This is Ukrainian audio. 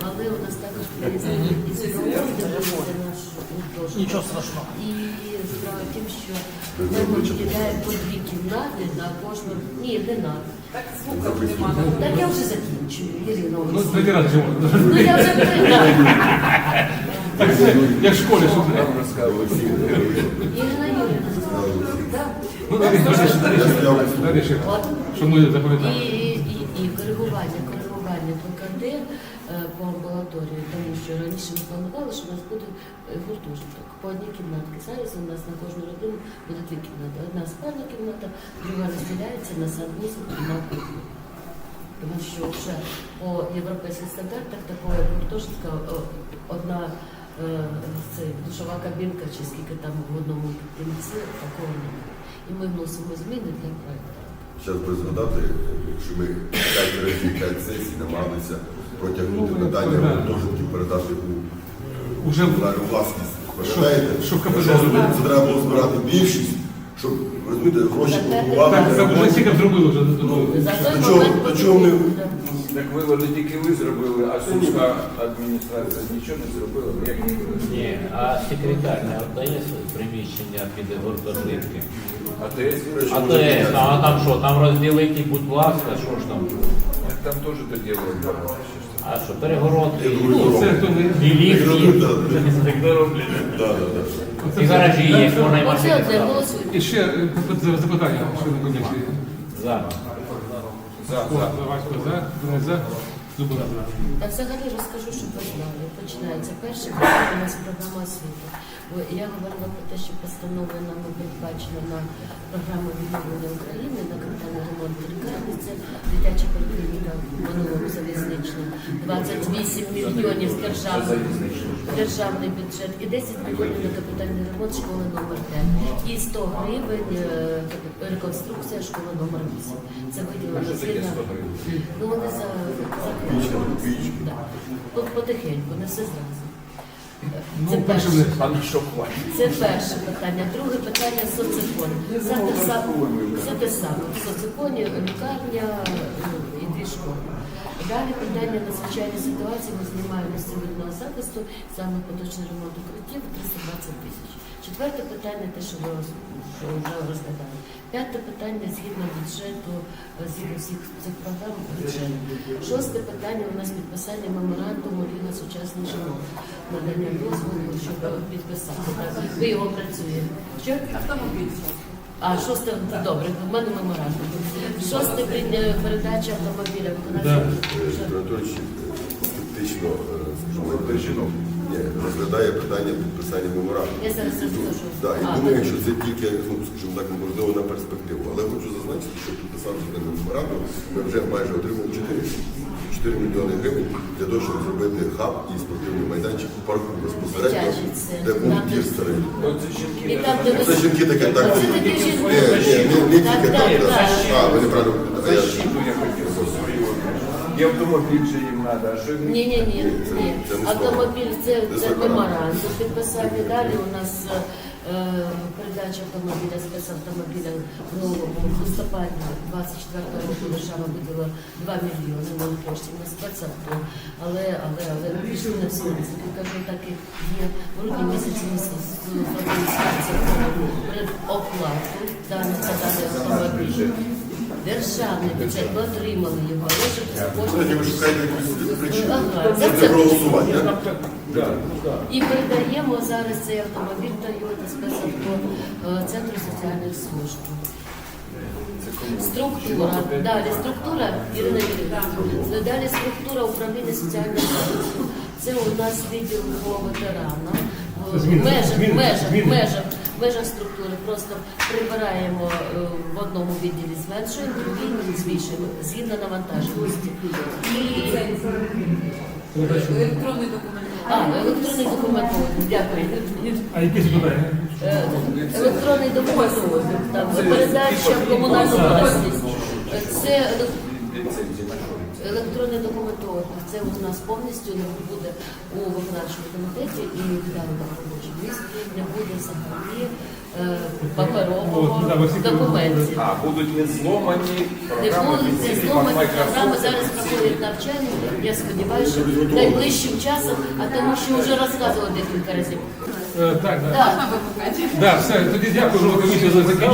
Але у нас також приїздили із проводили. Нічого страшного. І справа в тім, що ми виділяємо по дві кімнати на кожну. Ні, не на. Так немає. Так я вже закінчую, Ірина Ну, Олексійовна. Ну я вже прийняла. Так, це, як в школі, що Ірина Юрійовна. Так. Ну. От. Що ми запам'ятали. І, і коригування, коригування ПКД е, по амбулаторії, тому що раніше ми планували, що у нас буде е, гуртожиток по одній кімнатці. Зараз у нас на кожну родину буде дві кімнати. Одна спальна кімната, друга розділяється на санвузол і на кухню. Тому що вже по європейських стандартах такого гуртожитка одна е, це душова кабінка чи скільки там в одному кімці, такого немає. І ми вносимо зміни для проекту. Зараз би згадати, що ми 5 разів 5 сесій намагалися протягнути надання питання гуртожитків передати у Уже власність. Пам'ятаєте? що це треба було збирати більшість, щоб розумієте, гроші Так, так, купували. стільки зробили вже. До чого- момент до чого ми-. Так виводи тільки ви зробили, а сільська адміністрація нічого не зробила. Як? Ні, а секретар не віддає приміщення під гуртожитки. А ТС А то є, а там що, там розділити, будь ласка, що ж там? там теж то діло. А що, перегородки, Ну, не... і ліфти, Да, да, да. і гаражі є, можна і машини одне ставити. голосуємо. І ще е, запитання, що на комісії. За. За, за. Васько за, Денис за. Та взагалі розкажу, щоб ви знали. Починається питання у нас програма освіти. Я говорила про те, що постанова нам передбачена на програму відновлення України на капітальний ремонт лікарні. Це дитяча 28 мільйонів з державного державний бюджет і 10 мільйонів на капітальний ремонт школи номер 5 і 100 гривень е, реконструкція школи номер 8. Це виділено згідно. Ну вони за, за Да. Потихеньку, не все зразу. Це Ну, перше перше. Це перше питання. Друге питання социфон. Це те саме. Це те саме. В социфоні лікарня школи. Далі питання надзвичайної ситуації ми знімаємо з цивільного захисту, саме поточний ремонт укриттів 320 тисяч. Четверте питання, те, що ви що вже розглядали. П'яте питання згідно бюджету, е, згідно всіх цих програм бюджет. Шосте питання у нас підписання меморандуму Ліга сучасних жінок. Надання дозволу, щоб підписати. Ви його працюєте. Автомобіль. А шосте добре, в мене меморандум. Шосте передача автомобіля Е, виконавчого. Фактично, Анатолійович скептично, е, держино ні, розглядає питання підписання меморандуму. Я зараз розкажу. Да, і А, думаю, що це тільки, ну, скажімо так, можливо, на перспективу. Але хочу зазначити, що підписавши на меморандум, ми вже майже отримали 4, 4 мільйони гривень для того, щоб зробити хаб і спортивний майданчик у парку безпосередньо, Дитячий центр. де був Там, тір старий. Ну, це жінки І там, де ви- Це жінки таке так. Це жінки. Ні, не, не Так, тільки так, так. так. А, ви неправильно. а я- защиту я хотів за свою. І автомобіль же їм треба, а що їм? Ні, ні, ні, ні. це не Автомобіль це, Це це меморандум. підписання. Далі у нас е, передача автомобіля, спецавтомобіля в новому в листопаді 24 року держава виділа 2 мільйони на коштів на спецавто. Але, але, але пішли на всі ризики. Кажу, так і є. В грудні місяці ми зробили спецавто оплату даних за даний автомобіль. Державний бюджет, ми отримали його, але вже ви шукаєте якусь причину. Ага, за це проголосувати, і передаємо зараз цей автомобіль Toyota спецавто Центру соціальних служб. Структура. Далі структура Ірина Юрійовна. Далі структура управління соціального захисту. Це у нас відділ по ветеранам. В межах, зміни, межах, зміни. межах, межах структури просто прибираємо е, в одному відділі зменшуємо, в другій збільшуємо згідно навантаженості. І Електронний документ. а, електронний документ. Дякую. А які запитання? Е, Електронний документ, там, передача в комунальну власність. Це електронний документообіг. Це у нас повністю не буде у виконавчому комітеті і в даному робочому місці не буде взагалі е, паперового От, да, ви всі документів. А, будуть не зломані Не програми будуть не офіційні зломані від програми. Microsoft, Зараз офіційні. проходять навчання. Я сподіваюся, що найближчим часом, а тому що вже розказували декілька разів. Е, Так, так. Так. Можна вимикати? Да, все, тоді дякую, що комісія закінчила.